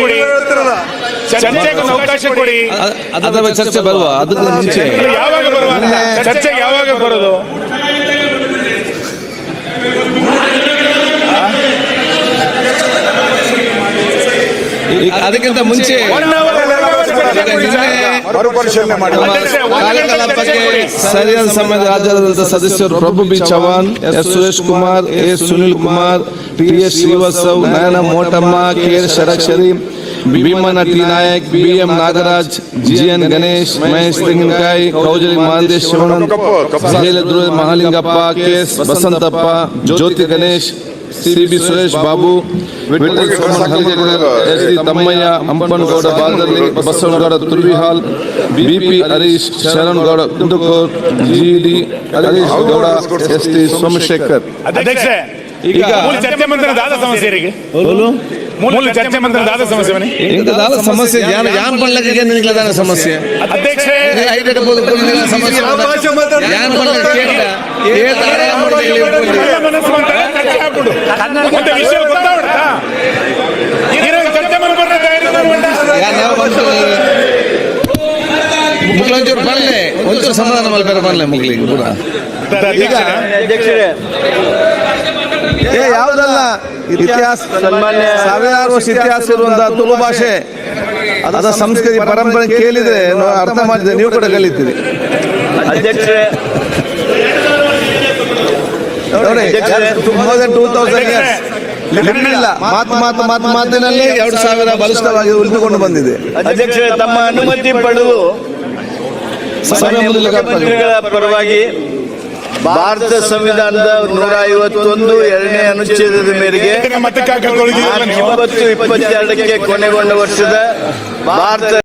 ಕೊಡಿ. ಚರ್ಚೆಗೆ ಅವಕಾಶ ಕೊಡಿ. ಅದರ ಬಗ್ಗೆ ಚರ್ಚೆ ಬರುವ ಅದಕ್ಕೆ ಮುಂಚೆ. ಯಾವಾಗ ಬರುವ? ಚರ್ಚೆಗೆ ಯಾವಾಗ ಬರೋದು? ಅದಕ್ಕಿಂತ ಮುಂಚೆ ಮರುಪರಿಶೀಲನೆ ಮಾಡಿ. ಸರಿಯಾದ ಸಮಯದ ರಾಜ್ಯದ ಸದಸ್ಯರು Prabhu B Chavan S Suresh Kumar A Sunil Kumar T S Srivastav Nayana Motamma K S Shadakshari Bhimana T Naik B M Nagaraj G N Ganesh Mahesh Tenginakai Kaujali Shivanand ಸಹೇಲದ್ರು Mahalingappa K S Basanthappa Jyothi Ganesh CB Suresh Babu Vithal S Tammaiah Hampanagouda Baldalli Basavanagouda Turvihal BP Harish Sharanagouda GD Harish Gowda S T Somashekar. ಈಗ ದಾದ ಸಮಸ್ಯೆ ಮೂಲ ದಾದ ಸಮಸ್ಯೆ ದಾದ ಸಮಸ್ಯೆ ಸಮಸ್ಯೆ? ಒಂದು ಒಂದು ವಿಷಯ ಗೊತ್ತಾಗುತ್ತಾ ಇರೋ ಚರ್ಚೆ ಮುಗ್ಲೊಂಚೂರು ಬರಲಿ. ಒಂಚೂರು ಸಮಾಧಾನ ಮಾಡ್ತಾರೆ ಬರಲಿ ಮುಗ್ಲಿಗೆ ಕೂಡ. ಈಗ? ಏ ಯಾವುದಲ್ಲ? ಇತಿಹಾಸ ಸಾವಿರಾರು ವರ್ಷ ಇತಿಹಾಸ ಇರುವಂತಹ ತುಳು ಭಾಷೆ. ಅದ ಸಂಸ್ಕೃತಿ ಪರಂಪರೆ ಕೇಳಿದ್ರೆ ಅರ್ಥ ಮಾಡಿದ್ರೆ ನೀವು ಕೂಡ ಕಲಿತೀರಿ. ಅಧ್ಯಕ್ಷರೇ ಮಾತು ಮಾತು ಮಾತು ಮಾತಿನಲ್ಲಿ ಎರಡು ಸಾವಿರ ಬಲಿಷ್ಠವಾಗಿ ಉಳಿದುಕೊಂಡು ಬಂದಿದೆ. ಅಧ್ಯಕ್ಷರೇ ತಮ್ಮ ಅನುಮತಿ ಪಡೆದು ಪರವಾಗಿ ಭಾರತ ಸಂವಿಧಾನದ ನೂರ ಐವತ್ತೊಂದು ಎರಡನೇ ಅನುಚ್ಛೇದದ ಮೇರೆಗೆ ಇಪ್ಪತ್ತು ಇಪ್ಪತ್ತೆರಡಕ್ಕೆ ಕೊನೆಗೊಂಡ ವರ್ಷದ ಭಾರತ